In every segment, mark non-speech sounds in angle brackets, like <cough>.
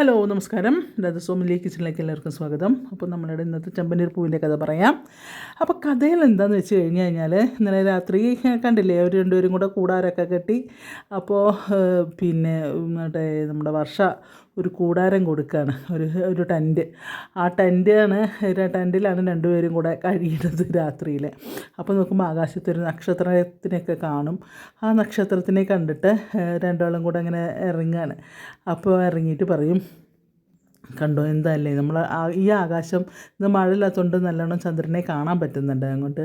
Hello നമസ്കാരം. രാധസ്വാമിലി കിച്ചണിലേക്ക് എല്ലാവർക്കും സ്വാഗതം. അപ്പോൾ നമ്മളുടെ ഇന്നത്തെ ചെമ്പനീർ പൂവിന്റെ കഥ പറയാം. അപ്പോൾ കഥയിൽ എന്താണെന്ന് വെച്ച് കഴിഞ്ഞ് കഴിഞ്ഞാൽ ഇന്നലെ രാത്രി കണ്ടില്ലേ അവർ രണ്ടുപേരും കൂടെ കൂടാരൊക്കെ കെട്ടി. അപ്പോൾ പിന്നെ മറ്റേ നമ്മുടെ വർഷ ഒരു കൂടാരം കൊടുക്കുകയാണ് ഒരു ഒരു ടെന്റ് ആ ടെന്റാണ് ടെന്റിലാണ് രണ്ടുപേരും കൂടെ കഴിയുന്നത് രാത്രിയിൽ അപ്പോൾ നോക്കുമ്പോൾ ആകാശത്തൊരു നക്ഷത്രത്തിനെയൊക്കെ കാണും. ആ നക്ഷത്രത്തിനെ കണ്ടിട്ട് രണ്ടാളും കൂടെ അങ്ങനെ ഇറങ്ങുകയാണ് അപ്പോൾ ഇറങ്ങിയിട്ട് പറയും കണ്ടോ. എന്തല്ലേ? നമ്മൾ ഈ ആകാശം ഇന്ന് മഴയില്ലാത്തതുകൊണ്ട് നല്ലോണം ചന്ദ്രനെ കാണാൻ പറ്റുന്നുണ്ട്. അങ്ങോട്ട്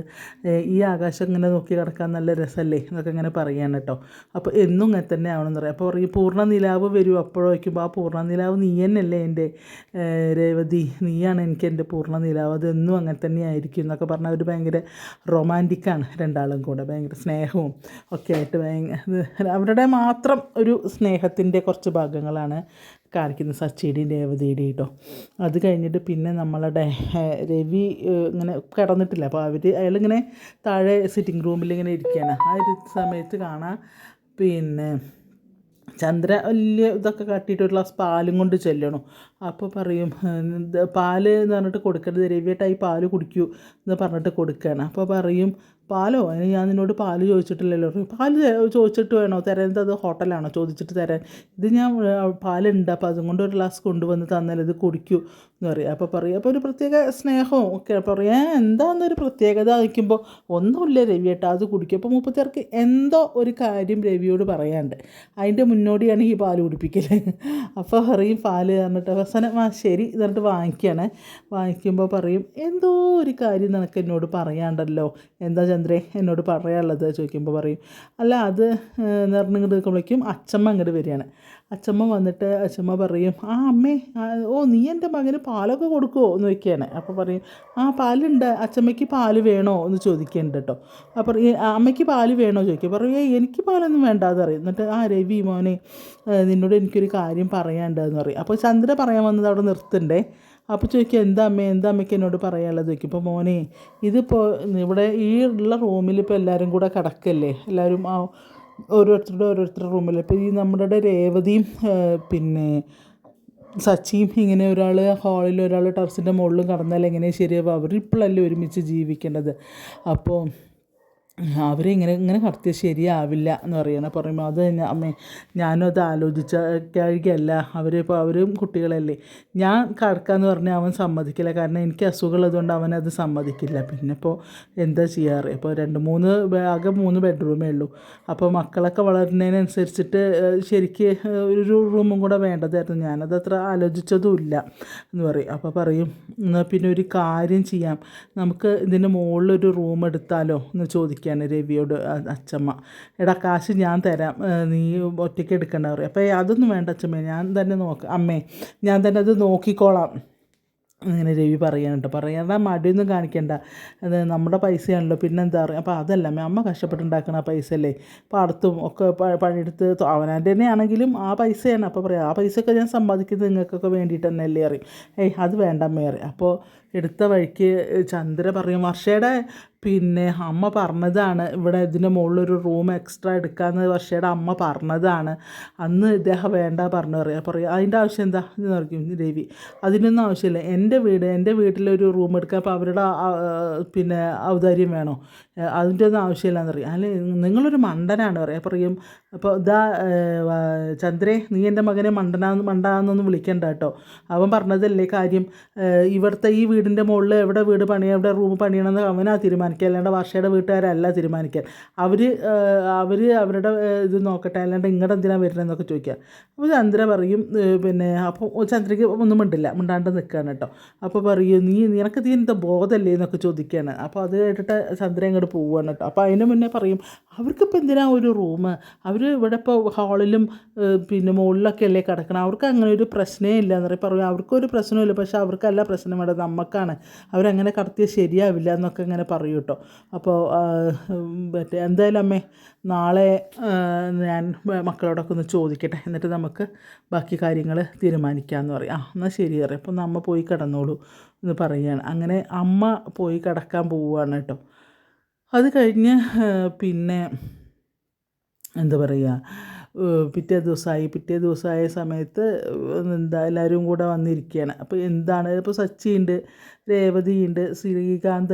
ഈ ആകാശം ഇങ്ങനെ നോക്കി കിടക്കാൻ നല്ല രസമല്ലേ എന്നൊക്കെ ഇങ്ങനെ പറയാണ് കേട്ടോ അപ്പോൾ എന്നും ഇങ്ങനെ തന്നെ ആവണമെന്ന് പറയാം. അപ്പോൾ പറയും പൂർണ നിലാവ് വരും. അപ്പോഴും വയ്ക്കുമ്പോൾ ആ പൂർണ നിലാവ് നീ തന്നെയല്ലേ എന്റെ രേവതി? നീയാണ് എനിക്ക് എന്റെ പൂർണ നിലാവ് അതെന്നും അങ്ങനെ തന്നെ ആയിരിക്കും. എന്നൊക്കെ പറഞ്ഞാൽ അവർ ഭയങ്കര റൊമാന്റിക്കാണ് രണ്ടാളും കൂടെ. ഭയങ്കര സ്നേഹവും ഒക്കെ ആയിട്ട് ഭയങ്കര അവരുടെ മാത്രം ഒരു സ്നേഹത്തിന്റെ കുറച്ച് ഭാഗങ്ങളാണ്. കാണിക്കുന്നത് സച്ചിയുടെയും രേവതിയുടെയും കേട്ടോ. അത് കഴിഞ്ഞിട്ട് പിന്നെ നമ്മളുടെ രവി ഇങ്ങനെ കിടന്നിട്ടില്ല. അപ്പോൾ അവർ അയാളിങ്ങനെ താഴെ സിറ്റിംഗ് റൂമിൽ ഇങ്ങനെ ഇരിക്കുകയാണ്. ആ ഒരു സമയത്ത് കാണാം പിന്നെ ചന്ദ്ര വലിയ ഇതൊക്കെ കാട്ടിയിട്ട് ഒരു ഗ്ലാസ് പാലും കൊണ്ട് ചെല്ലണം. അപ്പോൾ പറയും "ഉം, പാൽ എന്ന് പറഞ്ഞിട്ട് കൊടുക്കരുത്. രവിയേട്ടായി പാൽ കുടിക്കൂ എന്ന് പറഞ്ഞിട്ട് കൊടുക്കുകയാണ്. അപ്പോൾ പറയും പാലോ? അതിന് ഞാൻ നിന്നോട് പാൽ ചോദിച്ചിട്ടില്ലല്ലോ. പാൽ ചോദിച്ചിട്ട് വേണോ? തരാൻ അത് ഹോട്ടലാണോ ചോദിച്ചിട്ട് തരാൻ. ഇത് ഞാൻ പാലുണ്ട്. അപ്പോൾ അതുകൊണ്ട് ഒരു ഗ്ലാസ് കൊണ്ടുവന്ന് തന്നാൽ ഇത് കുടിക്കൂ എന്ന് പറയും. അപ്പോൾ പറയും. അപ്പോൾ ഒരു പ്രത്യേക സ്നേഹവും ഒക്കെ പറയാം. എന്താണെന്നൊരു പ്രത്യേകത വയ്ക്കുമ്പോൾ ഒന്നുമില്ല രവി ഏട്ടാ. അത് കുടിക്കും. അപ്പോൾ മുപ്പത്തിയാർക്ക് എന്തോ ഒരു കാര്യം രവിയോട് പറയാണ്ട് അതിന്റെ മുന്നോടിയാണ് ഈ പാൽ കുടിപ്പിക്കൽ അപ്പോൾ പറയും പാൽ പറഞ്ഞിട്ട് അവസാനം ആ ശരി എന്നിട്ട് വാങ്ങിക്കുകയാണ് വാങ്ങിക്കുമ്പോൾ പറയും എന്തോ ഒരു കാര്യം നിനക്ക് എന്നോട് പറയാണ്ടല്ലോ? എന്താ ചന്ദ്രേ എന്നോട് പറയാനുള്ളത് ചോദിക്കുമ്പോൾ പറയും അല്ല അത് നിറഞ്ഞിങ്ങോട്ട് നിൽക്കുമ്പോഴേക്കും അച്ചമ്മ അങ്ങോട്ട് വരികയാണ്. അച്ചമ്മ വന്നിട്ട് അച്ചമ്മ പറയും ആ അമ്മേ ഓ നീ എന്റെ മകന് പാലൊക്കെ കൊടുക്കുമോ എന്ന് ചോദിക്കുകയാണ്. അപ്പോൾ പറയും ആ പാലുണ്ട് അച്ചമ്മയ്ക്ക് പാൽ വേണോ? എന്ന് ചോദിക്കുന്നുണ്ട് കേട്ടോ. അപ്പോൾ അമ്മയ്ക്ക് പാൽ വേണോ? ചോദിക്കും. പറയും ഏയ് എനിക്ക് പാലൊന്നും വേണ്ടാന്ന് പറയും. എന്നിട്ട് ആ രവി മോനെ ഏ, നിന്നോട് എനിക്കൊരു കാര്യം പറയാനുണ്ടെന്ന് പറയും. അപ്പോൾ ചന്ദ്ര പറയാൻ വന്നത് അവിടെ നിർത്തണ്ടേ അപ്പോൾ ചോദിക്കുക എന്താ അമ്മേ എന്താ അമ്മയ്ക്ക് എന്നോട് പറയാനുള്ളത്? ചോദിക്കും ഇപ്പോൾ മോനെ ഇതിപ്പോൾ ഇവിടെ ഈ ഉള്ള റൂമിൽ ഇപ്പോൾ എല്ലാവരും കൂടെ കിടക്കല്ലേ? എല്ലാവരും ആ ഓരോരുത്തരുടെ ഓരോരുത്തരുടെ റൂമിൽ ഇപ്പോൾ ഈ നമ്മുടെ രേവതിയും പിന്നെ സച്ചിയും ഇങ്ങനെ ഒരാൾ ഹാളിൽ ഒരാൾ ടെറസിന്റെ മുകളിലും കടന്നാൽ എങ്ങനെ ശരിയാവും അവരിപ്പോഴല്ലേ ഒരുമിച്ച് ജീവിക്കേണ്ടത് അപ്പോൾ അവരെ ഇങ്ങനെ ഇങ്ങനെ കറക്റ്റ് ശരിയാവില്ല എന്ന് പറയണം പറയുമ്പോൾ അത് അമ്മേ ഞാനും അത് ആലോചിച്ച കഴിയല്ല അവരിപ്പോൾ അവരും കുട്ടികളല്ലേ. ഞാൻ കടക്കാന്ന് പറഞ്ഞാൽ അവൻ സമ്മതിക്കില്ല. കാരണം എനിക്ക് അസുഖമുള്ളതുകൊണ്ട് അവനത് സമ്മതിക്കില്ല. പിന്നെ ഇപ്പോൾ എന്താ ചെയ്യാറ്? ഇപ്പോൾ രണ്ട് മൂന്ന് ആകെ മൂന്ന് ബെഡ്റൂമേ ഉള്ളൂ. അപ്പോൾ മക്കളൊക്കെ വളരുന്നതിനനുസരിച്ചിട്ട് ശരിക്ക് ഒരു റൂമും കൂടെ വേണ്ടതായിരുന്നു. ഞാനത് അത്ര ആലോചിച്ചതുമില്ല എന്ന് പറയും. അപ്പോൾ പറയും എന്നാൽ പിന്നെ ഒരു കാര്യം ചെയ്യാം. നമുക്ക് ഇതിന്റെ മുകളിലൊരു റൂം എടുത്താലോ? എന്ന് ചോദിക്കുകയാണ് രവിയോട് അച്ചമ്മ. എടാ കാശ് ഞാൻ തരാം. നീ ഒറ്റയ്ക്ക് എടുക്കേണ്ട പറയും. അപ്പോൾ അതൊന്നും വേണ്ട അച്ചമ്മേ. ഞാൻ തന്നെ നോക്കാം അമ്മേ ഞാൻ തന്നെ അത് നോക്കിക്കോളാം. അങ്ങനെ രവി പറയാനുണ്ട് പറയാണ്ട മടിയൊന്നും കാണിക്കണ്ട. അത് നമ്മുടെ പൈസയാണല്ലോ. പിന്നെന്താ പറയുക അപ്പോൾ അതല്ല അമ്മ അമ്മ കഷ്ടപ്പെട്ടുണ്ടാക്കണ പൈസ അല്ലേ പാടത്തും ഒക്കെ പ- പണിയെടുത്ത് അവനാന്റെ തന്നെ ആണെങ്കിലും ആ പൈസയാണ്. അപ്പോൾ പറയാം ആ പൈസയൊക്കെ ഞാൻ സമ്പാദിക്കുന്നത് നിങ്ങൾക്കൊക്കെ വേണ്ടിയിട്ട് തന്നെ അല്ലേ അറിയും ഏയ് അത് വേണ്ട അമ്മേ അപ്പോൾ എടുത്ത വഴിക്ക് ചന്ദ്ര പറയും വർഷയുടെ പിന്നെ അമ്മ പറഞ്ഞതാണ് ഇവിടെ ഇതിന്റെ മുകളിലൊരു റൂം എക്സ്ട്രാ എടുക്കാമെന്ന് വർഷയുടെ അമ്മ പറഞ്ഞതാണ്. അന്ന് ഇദ്ദേഹം വേണ്ട പറഞ്ഞു പറയാം പറയും അതിന്റെ ആവശ്യം എന്താ? എന്ന് പറയും രവി. അതിനൊന്നും ആവശ്യമില്ല. എന്റെ വീട് എന്റെ വീട്ടിലൊരു റൂം എടുക്കാൻ അപ്പോൾ അവരുടെ പിന്നെ ഔദാര്യം വേണോ? അതിന്റെ ഒന്നും ആവശ്യമില്ല എന്ന് പറയും. അല്ലെ നിങ്ങളൊരു മണ്ടനാണ് പറയാം. പറയും അപ്പോൾ ഇതാ ചന്ദ്രെ നീ എന്റെ മകനെ മണ്ടനാന്ന് മണ്ടാന്നൊന്നും വിളിക്കണ്ട കേട്ടോ. അവൻ പറഞ്ഞതല്ലേ കാര്യം? ഇവിടുത്തെ ഈ വീടിന്റെ മുകളിൽ എവിടെ വീട് പണിയാൻ എവിടെ റൂം പണിയണമെന്ന് അവനാ തീരുമാനിക്കുക. അല്ലാണ്ട് വർഷയുടെ വീട്ടുകാരല്ല തീരുമാനിക്കാൻ അവർ അവർ അവരുടെ ഇത് നോക്കട്ടെ. അല്ലാണ്ട് ഇങ്ങോട്ട് എന്തിനാണ് വരുന്നതെന്നൊക്കെ ചോദിക്കുക. അപ്പോൾ ചന്ദ്ര പറയും പിന്നെ അപ്പോൾ ചന്ദ്രയ്ക്ക് ഒന്നും മിണ്ടില്ല. മിണ്ടാണ്ട് നിൽക്കുകയാണ് കേട്ടോ. അപ്പോൾ പറയും നീ നിനക്ക് നീ എന്താ ബോധമല്ലേ? എന്നൊക്കെ ചോദിക്കുകയാണ്. അപ്പോൾ അത് കേട്ടിട്ട് ചന്ദ്ര അങ്ങോട്ട് പോവുകയാണ് കേട്ടോ. അപ്പോൾ അതിന് മുന്നേ പറയും അവർക്കിപ്പോൾ എന്തിനാ ഒരു റൂം അവർ ഇവിടെ ഇപ്പോൾ ഹാളിലും പിന്നെ മുകളിലൊക്കെ അല്ലേ കിടക്കണം? അവർക്ക് അങ്ങനെ ഒരു പ്രശ്നമേ ഇല്ല എന്ന് പറയും. പറയും അവർക്കൊരു പ്രശ്നമില്ല പക്ഷേ അവർക്കല്ല പ്രശ്നം വേണ്ടത് നമുക്കാണ് അവരങ്ങനെ കടത്തിയത് ശരിയാവില്ല എന്നൊക്കെ ഇങ്ങനെ പറയും കേട്ടോ. അപ്പോൾ മറ്റേ എന്തായാലും അമ്മേ നാളെ ഞാൻ മക്കളോടൊക്കെ ഒന്ന് ചോദിക്കട്ടെ. എന്നിട്ട് നമുക്ക് ബാക്കി കാര്യങ്ങൾ തീരുമാനിക്കാമെന്ന് പറയും. ആ എന്നാൽ ശരി പറയും. അപ്പോൾ അമ്മ പോയി കിടന്നോളൂ എന്ന് പറയുകയാണ്. അങ്ങനെ അമ്മ പോയി കിടക്കാൻ പോവുകയാണ് കേട്ടോ. അത് കഴിഞ്ഞ് പിന്നെ എന്താ പറയുക പിറ്റേ ദിവസമായി പിറ്റേ ദിവസമായ സമയത്ത് എന്താ എല്ലാവരും കൂടെ വന്നിരിക്കുകയാണ് അപ്പോൾ എന്താണ് ഇപ്പോൾ സച്ചിയുണ്ട് രേവതിയുണ്ട്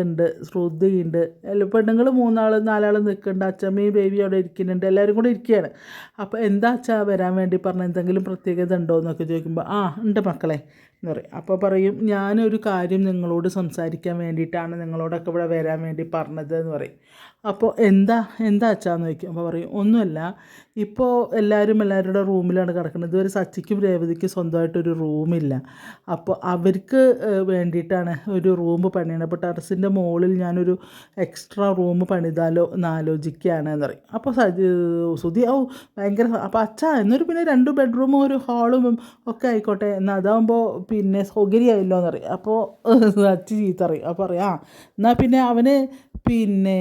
ഉണ്ട് ശ്രുതിയുണ്ട് എല്ലാ പെണ്ണുങ്ങൾ മൂന്നാൾ നാലാൾ നിൽക്കുന്നുണ്ട് അച്ഛമ്മയും ബേബി അവിടെ ഇരിക്കുന്നുണ്ട് എല്ലാവരും കൂടെ ഇരിക്കുകയാണ്. അപ്പോൾ എന്താ അച്ഛാ വരാൻ വേണ്ടി പറഞ്ഞ എന്തെങ്കിലും പ്രത്യേകത ഉണ്ടോ എന്നൊക്കെ ചോദിക്കുമ്പോൾ ആ ഉണ്ട് മക്കളെ എന്ന് പറയും അപ്പോൾ പറയും ഞാനൊരു കാര്യം നിങ്ങളോട് സംസാരിക്കാൻ വേണ്ടിയിട്ടാണ് നിങ്ങളോടൊക്കെ ഇവിടെ വരാൻ വേണ്ടി പറഞ്ഞത് എന്ന് പറയും. അപ്പോൾ എന്താ എന്താ അച്ഛാന്ന് ചോദിക്കും. അപ്പോൾ പറയും ഒന്നുമല്ല ഇപ്പോൾ എല്ലാവരും എല്ലാവരുടെ റൂമിലാണ് കിടക്കുന്നത്. ഇതുവരെ സച്ചിക്കും രേവതിക്കും സ്വന്തമായിട്ടൊരു റൂമില്ല. അപ്പോൾ അവർക്ക് വേണ്ടിയിട്ടാണ് ഒരു റൂം പണിയണം അപ്പോൾ ടെറസിന്റെ മുകളിൽ ഞാനൊരു എക്സ്ട്രാ റൂം പണിതാലോ എന്ന് ആലോചിക്കുകയാണ് എന്ന് പറയും അപ്പോൾ സജി ഓ ഭയങ്കര അപ്പോൾ അച്ഛാ എന്നൊരു പിന്നെ രണ്ട് ബെഡ്റൂമും ഒരു ഹാളും ഒക്കെ ആയിക്കോട്ടെ. എന്നാൽ അതാകുമ്പോൾ പിന്നെ സൗകര്യമായല്ലോ എന്ന് പറയും അപ്പോൾ അച്ഛൻ ചീത്ത അറിയും അപ്പോൾ പറയാം ആ എന്നാൽ പിന്നെ അവന് പിന്നെ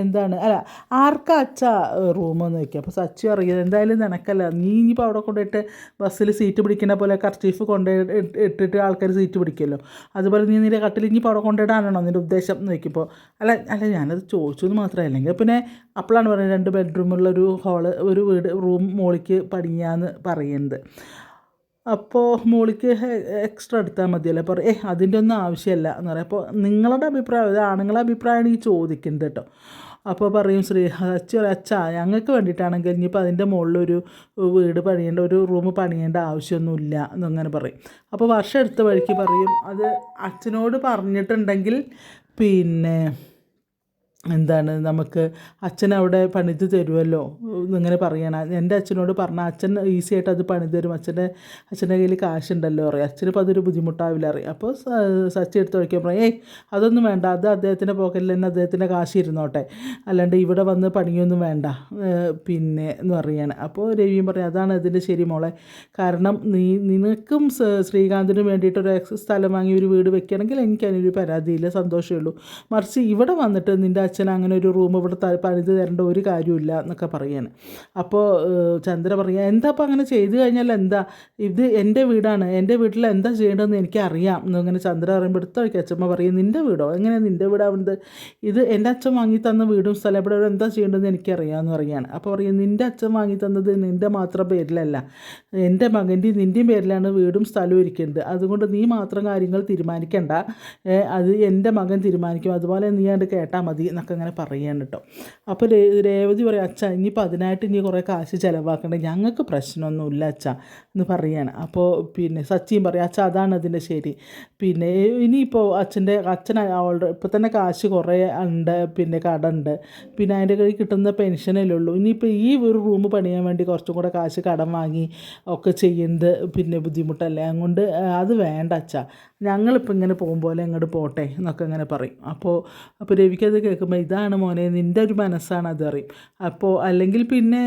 എന്താണ്? അല്ല ആർക്കാ അച്ഛാ റൂമെന്ന് വയ്ക്കുക അപ്പോൾ സച്ചി അറിയാം എന്തായാലും നിനക്കല്ല. നീ ഇനിയിപ്പോൾ അവിടെ കൊണ്ടുപോയിട്ട് ബസ്സിൽ സീറ്റ് പിടിക്കുന്ന പോലെ കർച്ചീഫ് കൊണ്ട് ഇട്ടിട്ട് ആൾക്കാർ സീറ്റ് പിടിക്കുമല്ലോ. അതുപോലെ നീ നിന്റെ കട്ടിൽ ഇനിയിപ്പോൾ അവിടെ കൊണ്ടിടാനാണോ നിന്റെ ഉദ്ദേശം എന്ന് വയ്ക്കുമ്പോൾ അല്ല അല്ല ഞാനത് ചോദിച്ചു എന്ന് മാത്രമേ അല്ലെങ്കിൽ പിന്നെ അപ്പോഴാണ് പറയുന്നത് രണ്ട് ബെഡ്റൂമുള്ള ഒരു ഹാൾ ഒരു വീട് റൂം മോളിക്ക് പടിഞ്ഞാന്ന് പറയുന്നത് അപ്പോൾ മോളിക്ക് എക്സ്ട്രാ എടുത്താൽ മതിയല്ലോ? അപ്പോൾ ഏ അതിന്റെ ഒന്നും ആവശ്യമില്ല. എന്ന് പറയും. അപ്പോൾ നിങ്ങളുടെ അഭിപ്രായം ഇത് ആണുങ്ങളുടെ അഭിപ്രായമാണ് ഈ ചോദിക്കുന്നത് കേട്ടോ. അപ്പോൾ പറയും ശ്രീ അച്ഛ അച്ഛാ ഞങ്ങൾക്ക് വേണ്ടിയിട്ടാണെങ്കിൽ ഇനിയിപ്പോൾ അതിന്റെ മുകളിലൊരു വീട് പണിയേണ്ട ഒരു റൂം പണിയേണ്ട ആവശ്യമൊന്നുമില്ല. എന്നങ്ങനെ പറയും. അപ്പോൾ വർഷം എടുത്ത വഴിക്ക് പറയും അത് അച്ഛനോട് പറഞ്ഞിട്ടുണ്ടെങ്കിൽ പിന്നെ എന്താണ് നമുക്ക് അച്ഛൻ അവിടെ പണിത് തരുമല്ലോ എന്നിങ്ങനെ പറയണം. എന്റെ അച്ഛനോട് പറഞ്ഞാൽ അച്ഛൻ ഈസി ആയിട്ട് അത് പണിത് തരും. അച്ഛന്റെ അച്ഛന്റെ കയ്യിൽ കാശുണ്ടല്ലോ അറിയാം അച്ഛനിപ്പോൾ അതൊരു ബുദ്ധിമുട്ടാവില്ല അറിയാം അപ്പോൾ സച്ചി എടുത്ത് വയ്ക്കാൻ പറയും ഏയ് അതൊന്നും വേണ്ട. അത് അദ്ദേഹത്തിന്റെ പോക്കറ്റിൽ തന്നെ അദ്ദേഹത്തിന്റെ കാശ് ഇരുന്നോട്ടെ. അല്ലാണ്ട് ഇവിടെ വന്ന് പണിയൊന്നും വേണ്ട. പിന്നെ എന്ന് പറയാണ്. അപ്പോൾ രവിയും പറയും അതാണ് ഇതിന്റെ ശരി മോളെ. കാരണം നീ നിനക്കും ശ്രീകാന്തിനും വേണ്ടിയിട്ട് ഒരു എക്സ് സ്ഥലം വാങ്ങി ഒരു വീട് വെക്കുകയാണെങ്കിൽ എനിക്ക് അതിനൊരു പരാതിയില്ല. സന്തോഷമേ ഉള്ളൂ. മറിച്ച് ഇവിടെ വന്നിട്ട് നിന്റെ അച്ഛൻ അങ്ങനെ ഒരു റൂം ഇവിടെ പണിത് തരേണ്ട ഒരു കാര്യമില്ല എന്നൊക്കെ പറയാണ്. അപ്പോൾ ചന്ദ്ര പറയുക എന്താ അപ്പോൾ അങ്ങനെ ചെയ്തു കഴിഞ്ഞാൽ എന്താ? ഇത് എന്റെ വീടാണ്. എന്റെ വീട്ടിൽ എന്താ ചെയ്യേണ്ടതെന്ന് എനിക്കറിയാം. എന്നിങ്ങനെ ചന്ദ്ര പറയുമ്പോൾ എടുത്ത വയ്ക്കുക അച്ഛമ്മ പറയും നിന്റെ വീടോ? എങ്ങനെയാണ് നിന്റെ വീടാവുന്നത് ഇത് എന്റെ അച്ഛൻ വാങ്ങി തന്ന വീടും സ്ഥലം ഇവിടെ എന്താ ചെയ്യേണ്ടതെന്ന് എനിക്കറിയാമെന്ന് പറയാണ് അപ്പോൾ പറയും നിന്റെ അച്ഛൻ വാങ്ങി തന്നത് നിന്റെ മാത്രം പേരിലല്ല. എന്റെ മകന്റെ നിന്റെയും പേരിലാണ് വീടും സ്ഥലവും ഇരിക്കുന്നത്. അതുകൊണ്ട് നീ മാത്രം കാര്യങ്ങൾ തീരുമാനിക്കണ്ട. അത് എന്റെ മകൻ തീരുമാനിക്കും. അതുപോലെ നീ അത് കേട്ടാൽ മതി എന്നൊക്കെ അങ്ങനെ പറയുകയാണ് കേട്ടോ. അപ്പോൾ രേവതി പറയും അച്ഛാ ഇനിയിപ്പോൾ അതിനായിട്ട് ഇനി കുറേ കാശ് ചിലവാക്കണ്ട? ഞങ്ങൾക്ക് പ്രശ്നമൊന്നുമില്ല അച്ഛാ എന്ന് പറയാണ്. അപ്പോൾ പിന്നെ സച്ചിയും പറയും അച്ഛാ അതാണ് അതിന്റെ ശരി. പിന്നെ ഇനിയിപ്പോൾ അച്ഛന്റെ അച്ഛൻ ഓൾറെഡി ഇപ്പോൾ തന്നെ കാശ് കുറേ ഉണ്ട് പിന്നെ കടമുണ്ട് പിന്നെ അതിന്റെ കയ്യിൽ കിട്ടുന്ന പെൻഷനല്ലേ ഉള്ളൂ. ഇനിയിപ്പോൾ ഈ ഒരു റൂം പണിയാൻ വേണ്ടി കുറച്ചും കൂടെ കാശ് കടം വാങ്ങി ഒക്കെ ചെയ്യുന്നത് പിന്നെ ബുദ്ധിമുട്ടല്ലേ? അതുകൊണ്ട് അത് വേണ്ട അച്ഛാ. ഞങ്ങളിപ്പോൾ ഇങ്ങനെ പോകുമ്പോലെ അങ്ങോട്ട് പോട്ടെ എന്നൊക്കെ ഇങ്ങനെ പറയും. അപ്പോൾ അപ്പോൾ രവിക്കത് കേൾക്കുമ്പോൾ ഇതാണ് മോനെ നിന്റെ ഒരു മനസ്സാണ് അത് അറിയും അപ്പോൾ അല്ലെങ്കിൽ പിന്നെ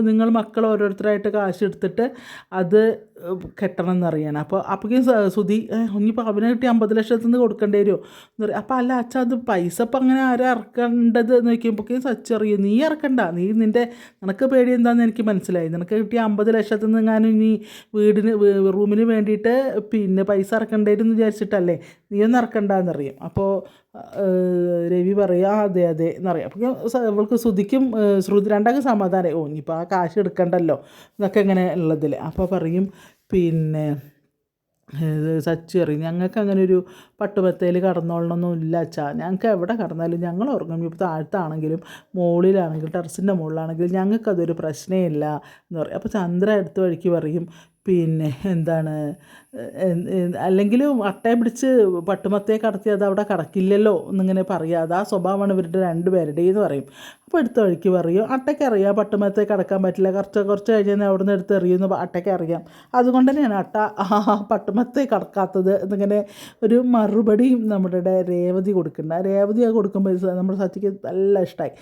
നിങ്ങൾ മക്കൾ ഓരോരുത്തരായിട്ട് കാശ് എടുത്തിട്ട് അത് കെട്ടണം അറിയാൻ അപ്പോൾ അപ്പോഴേക്കും സുധി "ഏ, ഇനിയിപ്പോൾ അവന് കിട്ടി അമ്പത് ലക്ഷത്തിൽ നിന്ന് കൊടുക്കേണ്ടി വരുമോ എന്ന് പറയും. അപ്പോൾ അല്ല അച്ഛാ അത് പൈസ ഇപ്പം അങ്ങനെ ആരാ ഇറക്കേണ്ടത് എന്ന് നോക്കിയപ്പോഴേക്കും സച്ചറിയും നീ ഇറക്കണ്ട. നീ നിന്റെ നിനക്ക് പേടി എന്താണെന്ന് എനിക്ക് മനസ്സിലായി. നിനക്ക് കിട്ടിയ അമ്പത് ലക്ഷത്തിൽ നിന്ന് ഞാൻ ഇനി വീടിന് റൂമിന് വേണ്ടിയിട്ട് പിന്നെ പൈസ ഇറക്കണ്ടേന്ന് വിചാരിച്ചിട്ടല്ലേ? നീ ഒന്നും ഇറക്കണ്ടെന്നറിയും അപ്പോൾ രവി പറയുക അതെ അതെ എന്നറിയാം അപ്പം അവൾക്ക് ശ്രുതിക്കും ശ്രുതി രണ്ടാൾക്ക് സമാധാനം ഓ ഇനിയിപ്പോൾ ആ കാശ് എടുക്കണ്ടല്ലോ? എന്നൊക്കെ ഇങ്ങനെ ഉള്ളതിൽ അപ്പോൾ പറയും പിന്നെ സച്ച് അറിയും ഞങ്ങൾക്ക് അങ്ങനെ ഒരു പട്ടുപത്തയിൽ കടന്നോളണമെന്നും ഇല്ല അച്ഛാ. ഞങ്ങൾക്ക് എവിടെ കടന്നാലും ഞങ്ങൾ ഉറങ്ങും. ഇപ്പോൾ താഴത്താണെങ്കിലും മുകളിലാണെങ്കിലും ടെറസിന്റെ മുകളിലാണെങ്കിലും ഞങ്ങൾക്കതൊരു പ്രശ്നമേ ഇല്ല എന്ന് പറയും. അപ്പോൾ ചന്ദ്ര അടുത്ത വഴിക്ക് പറയും പിന്നെ എന്താണ് അല്ലെങ്കിലും അട്ടയെ പിടിച്ച് പട്ടുമത്തയെ കടത്തി അത് അവിടെ കടക്കില്ലല്ലോ എന്നിങ്ങനെ പറയുക. അത് ആ സ്വഭാവമാണ് ഇവരുടെ രണ്ടുപേരുടെയും എന്ന് പറയും. അപ്പോൾ എടുത്ത വഴിക്ക് പറയും അട്ടയ്ക്ക് അറിയാം പട്ടുമത്തയെ കടക്കാൻ പറ്റില്ല. കുറച്ച് കുറച്ച് കഴിഞ്ഞാൽ അവിടെ നിന്ന് എടുത്ത് എറിയുന്നു അട്ടയ്ക്ക് അറിയാം. അതുകൊണ്ട് തന്നെയാണ് അട്ട പട്ടുമത്തെ കടക്കാത്തത് എന്നിങ്ങനെ ഒരു മറുപടിയും നമ്മുടെ രേവതി കൊടുക്കുന്നുണ്ട്. ആ രേവതി കൊടുക്കുമ്പോൾ നമ്മുടെ സച്ചിക്ക് നല്ല ഇഷ്ടമായി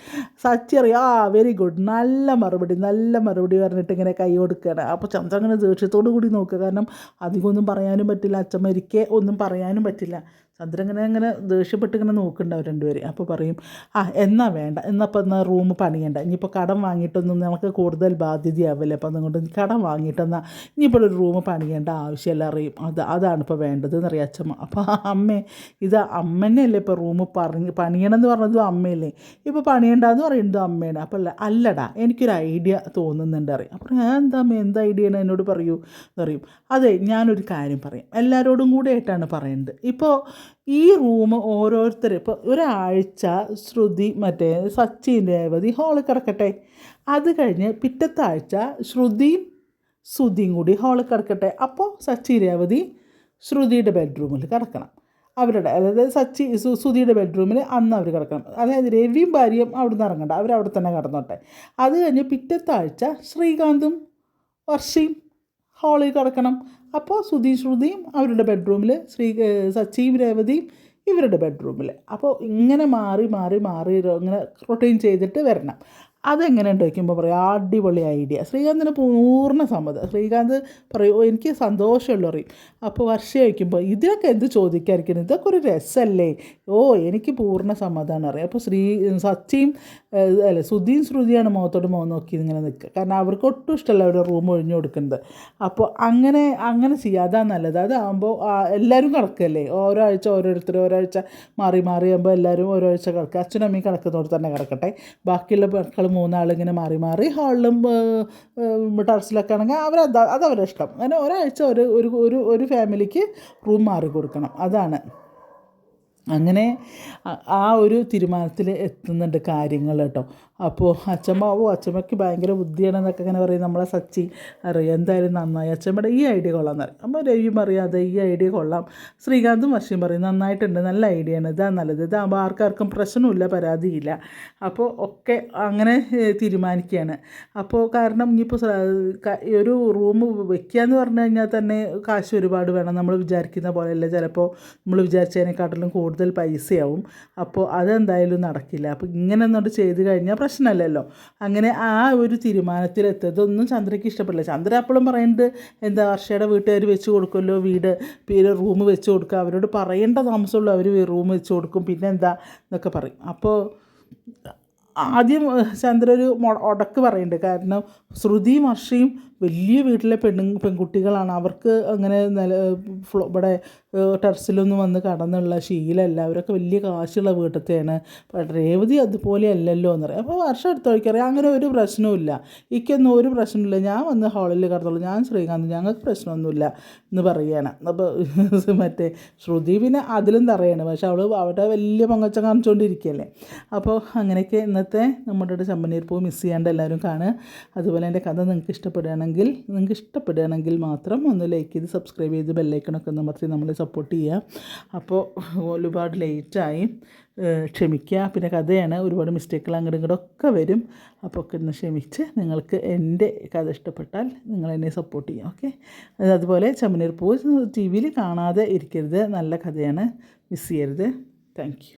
സച്ചി അറിയാം ആ വെരി ഗുഡ് നല്ല മറുപടി നല്ല മറുപടി പറഞ്ഞിട്ട് ഇങ്ങനെ കൈ കൊടുക്കുകയാണ്. അപ്പോൾ ചന്ദ്രൻ അങ്ങനെ കൂടി നോക്കുക. കാരണം അധികമൊന്നും പറയാനും പറ്റില്ല. അച്ഛമ്മരിക്കെ ഒന്നും പറയാനും പറ്റില്ല. ചന്ദ്രൻ ഇങ്ങനെ ദേഷ്യപ്പെട്ട് ഇങ്ങനെ നോക്കുന്നുണ്ട് അവർ രണ്ടുപേരും. അപ്പോൾ പറയും ആ എന്നാ വേണ്ട. എന്നപ്പോൾ എന്നാൽ റൂം പണിയണ്ട. ഇനിയിപ്പോൾ കടം വാങ്ങിയിട്ടൊന്നും നമുക്ക് കൂടുതൽ ബാധ്യതയാവില്ല. അപ്പോൾ അതുകൊണ്ട് കടം വാങ്ങിയിട്ടെന്നാൽ ഇനിയിപ്പോൾ ഒരു റൂം പണിയേണ്ട ആവശ്യമില്ല. അറിയും അത് അതാണ് ഇപ്പോൾ വേണ്ടത് എന്നറിയാം അച്ഛമ്മ. അപ്പോൾ ആ അമ്മേ ഇത് അമ്മനെയല്ലേ ഇപ്പോൾ റൂം പറഞ്ഞ് പണിയണം എന്ന് പറഞ്ഞതും അമ്മയല്ലേ? ഇപ്പോൾ പണിയണ്ടെന്ന് പറയുന്നതും അമ്മയാണ് അപ്പോൾ അല്ല അല്ലടാ എനിക്കൊരു ഐഡിയ തോന്നുന്നുണ്ട് അറിയാം അപ്പോൾ എന്താ അമ്മ എന്ത് ഐഡിയയാണ് എന്നോട് പറയൂ? എന്ന് പറയും അതെ ഞാനൊരു കാര്യം പറയാം. എല്ലാവരോടും കൂടെ ആയിട്ടാണ് പറയുന്നത് ഇപ്പോൾ ഈ റൂം ഓരോരുത്തർ ഇപ്പോൾ ഒരാഴ്ച ശ്രുതി മറ്റേ സച്ചിൻ രേവതി ഹാളിൽ കിടക്കട്ടെ. അത് കഴിഞ്ഞ് പിറ്റത്തെ ആഴ്ച ശ്രുതിയും ശ്രുതിയും കൂടി ഹാളിൽ കിടക്കട്ടെ. അപ്പോൾ സച്ചി രേവതി ശ്രുതിയുടെ ബെഡ്റൂമിൽ കിടക്കണം. അവരുടെ അതായത് സച്ചി സുധിയുടെ ബെഡ്റൂമിൽ അന്ന് അവർ കിടക്കണം. അതായത് രവിയും ഭാര്യയും അവിടെ നിന്ന് ഇറങ്ങണ്ട അവിടെ തന്നെ കിടന്നോട്ടെ. അത് കഴിഞ്ഞ് പിറ്റത്താഴ്ച ശ്രീകാന്തും വർഷയും ഹാളിൽ കിടക്കണം. അപ്പോൾ സുധി ശ്രുതിയും അവരുടെ ബെഡ്റൂമിൽ ശ്രീ സച്ചിയും രേവതിയും ഇവരുടെ ബെഡ്റൂമിൽ അപ്പോൾ ഇങ്ങനെ മാറി മാറി മാറി ഇങ്ങനെ റൊട്ടീൻ ചെയ്തിട്ട് വരണം. അതെങ്ങനെ ഉണ്ട് വയ്ക്കുമ്പോൾ പറയും അടിപൊളി ഐഡിയ ശ്രീകാന്തിന് പൂർണ സമ്മതം. ശ്രീകാന്ത് പറയും "ഓ, എനിക്ക് സന്തോഷമുള്ളൂ പറയും. അപ്പോൾ വർഷം വയ്ക്കുമ്പോൾ ഇതിനൊക്കെ എന്ത് ചോദിക്കാതിരിക്കുന്നു ഇതൊക്കെ ഒരു രസമല്ലേ ഓ എനിക്ക് പൂർണ സമ്മതമാണ് അറിയാം അപ്പോൾ ശ്രീ സച്ചിയും അല്ല സുധീം ശ്രുതിയാണ് മുഖത്തോട് മുഖം നോക്കി ഇങ്ങനെ നിൽക്കുക. കാരണം അവർക്ക് ഒട്ടും ഇഷ്ടമല്ല അവരുടെ റൂം ഒഴിഞ്ഞു കൊടുക്കുന്നത്. അപ്പോൾ അങ്ങനെ അങ്ങനെ ചെയ്യുക അതാണ് നല്ലത്. അതാകുമ്പോൾ എല്ലാവരും കിടക്കല്ലേ? ഓരോ ആഴ്ച ഓരോരുത്തർ ഒരാഴ്ച മാറി മാറി ആകുമ്പോൾ എല്ലാവരും ഓരോ ആഴ്ച കിടക്കുക. അച്ഛനും അമ്മയും കിടക്കുന്നോട് തന്നെ കിടക്കട്ടെ. ബാക്കിയുള്ള മക്കൾ മൂന്നാളിങ്ങനെ മാറി മാറി ഹാളിലും ടെറസിലൊക്കെ ആണെങ്കിൽ അവർ അത് അതവരുടെ ഇഷ്ടം. അങ്ങനെ ഒരാഴ്ച ഒരു ഒരു ഒരു ഫാമിലിക്ക് റൂം മാറി കൊടുക്കണം അതാണ്. അങ്ങനെ ആ- ഒരു തീരുമാനത്തിൽ എത്തുന്നുണ്ട് കാര്യങ്ങൾ കേട്ടോ. അപ്പോൾ അച്ഛമ്മാവോ അച്ഛമ്മയ്ക്ക് ഭയങ്കര ബുദ്ധിയാണെന്നൊക്കെ ഇങ്ങനെ പറയും. നമ്മളെ സച്ചി അറിയാം. എന്തായാലും നന്നായി. അച്ഛമ്മയുടെ ഈ ഐഡിയ കൊള്ളാം പറയും. അപ്പോൾ രവിയും പറയും അതെ ഈ ഐഡിയ കൊള്ളാം. ശ്രീകാന്തും വർഷയും പറയും നന്നായിട്ടുണ്ട്. നല്ല ഐഡിയ ആണ്. ഇതാ നല്ലത്. ഇതാകുമ്പോൾ ആർക്കാർക്കും പ്രശ്നമില്ല പരാതിയില്ല. അപ്പോൾ ഒക്കെ അങ്ങനെ തീരുമാനിക്കുകയാണ് അപ്പോൾ കാരണം ഇനിയിപ്പോൾ ഒരു റൂം വെക്കുക എന്ന് പറഞ്ഞു കഴിഞ്ഞാൽ തന്നെ കാശ് ഒരുപാട് വേണം. നമ്മൾ വിചാരിക്കുന്ന പോലെയല്ല. ചിലപ്പോൾ നമ്മൾ വിചാരിച്ചതിനെക്കാട്ടിലും കൂടുതൽ പൈസയാവും. അപ്പോൾ അതെന്തായാലും നടക്കില്ല. അപ്പോൾ ഇങ്ങനെ എന്നോട് ചെയ്ത് കഴിഞ്ഞാൽ പ്രശ്നമല്ലല്ലോ അങ്ങനെ ആ ഒരു തീരുമാനത്തിലെത്തുക ഇതൊന്നും ചന്ദ്രയ്ക്ക് ഇഷ്ടപ്പെടില്ല. ചന്ദ്ര അപ്പോഴും പറയേണ്ടത് എന്താ വർഷയുടെ വീട്ടുകാർ വെച്ച് കൊടുക്കുമല്ലോ വീട്? പിന്നെ റൂം വെച്ച് കൊടുക്കുക അവരോട് പറയേണ്ട താമസമുള്ളൂ. അവർ റൂം വെച്ച് കൊടുക്കും. പിന്നെ എന്താ എന്നൊക്കെ പറയും. അപ്പോൾ ആദ്യം ചന്ദ്ര ഒരു ഉടക്ക് പറയുന്നുണ്ട് കാരണം ശ്രുതിയും വർഷയും വലിയ വീട്ടിലെ പെണ്ണു പെൺകുട്ടികളാണ്. അവർക്ക് അങ്ങനെ നില ഇവിടെ ടെറസിലൊന്നും വന്ന് കടന്നുള്ള ശീലമല്ല. അവരൊക്കെ വലിയ കാശുള്ള വീട്ടത്തെയാണ്. രേവതി അതുപോലെ അല്ലല്ലോ എന്ന് പറയും. അപ്പോൾ വർഷം എടുത്തു നോക്കിയറിയാം അങ്ങനെ ഒരു പ്രശ്നവുമില്ല. ഇക്കൊന്നും ഒരു പ്രശ്നമില്ല ഞാൻ വന്ന് ഹാളിൽ കടന്നുള്ളൂ ഞാൻ ശ്രീകാന്ത് ഞങ്ങൾക്ക് പ്രശ്നമൊന്നുമില്ല എന്ന് പറയുകയാണ്. അപ്പോൾ <laughs> മറ്റേ ശ്രുതി പിന്നെ അതിലും തറയാണ്. പക്ഷെ അവൾ അവിടെ വലിയ പൊങ്ങച്ച കാണിച്ചുകൊണ്ടിരിക്കുകയല്ലേ. അപ്പോൾ അങ്ങനെയൊക്കെ ഇന്നത്തെ നമ്മുടെ ചമ്പനീർ പൂ മിസ് ചെയ്യാണ്ട് എല്ലാവരും കാണുക. അതുപോലെ എന്റെ കഥ നിങ്ങൾക്ക് ഇഷ്ടപ്പെടുകയാണെങ്കിൽ നിങ്ങൾക്ക് ഇഷ്ടപ്പെടുകയാണെങ്കിൽ മാത്രം ഒന്ന് ലൈക്ക് ചെയ്ത് സബ്സ്ക്രൈബ് ചെയ്ത് ബെല്ലൈക്കണൊക്കെ ഒന്ന് അമർത്തി നമ്മളെ സപ്പോർട്ട് ചെയ്യുക. അപ്പോൾ ഒരുപാട് ലേറ്റായി ക്ഷമിക്കുക. പിന്നെ കഥയാണ് ഒരുപാട് മിസ്റ്റേക്കുകൾ അങ്ങോട്ടും ഇങ്ങോട്ടും ഒക്കെ വരും. അപ്പോൾ ഒക്കെ ഒന്ന് ക്ഷമിച്ച് നിങ്ങൾക്ക് എന്റെ കഥ ഇഷ്ടപ്പെട്ടാൽ നിങ്ങൾ എന്നെ സപ്പോർട്ട് ചെയ്യാം ഓക്കെ അതുപോലെ ചമ്മനീർ പൂ ടി വിയിൽ കാണാതെ ഇരിക്കരുത്. നല്ല കഥയാണ്. മിസ് ചെയ്യരുത്. താങ്ക്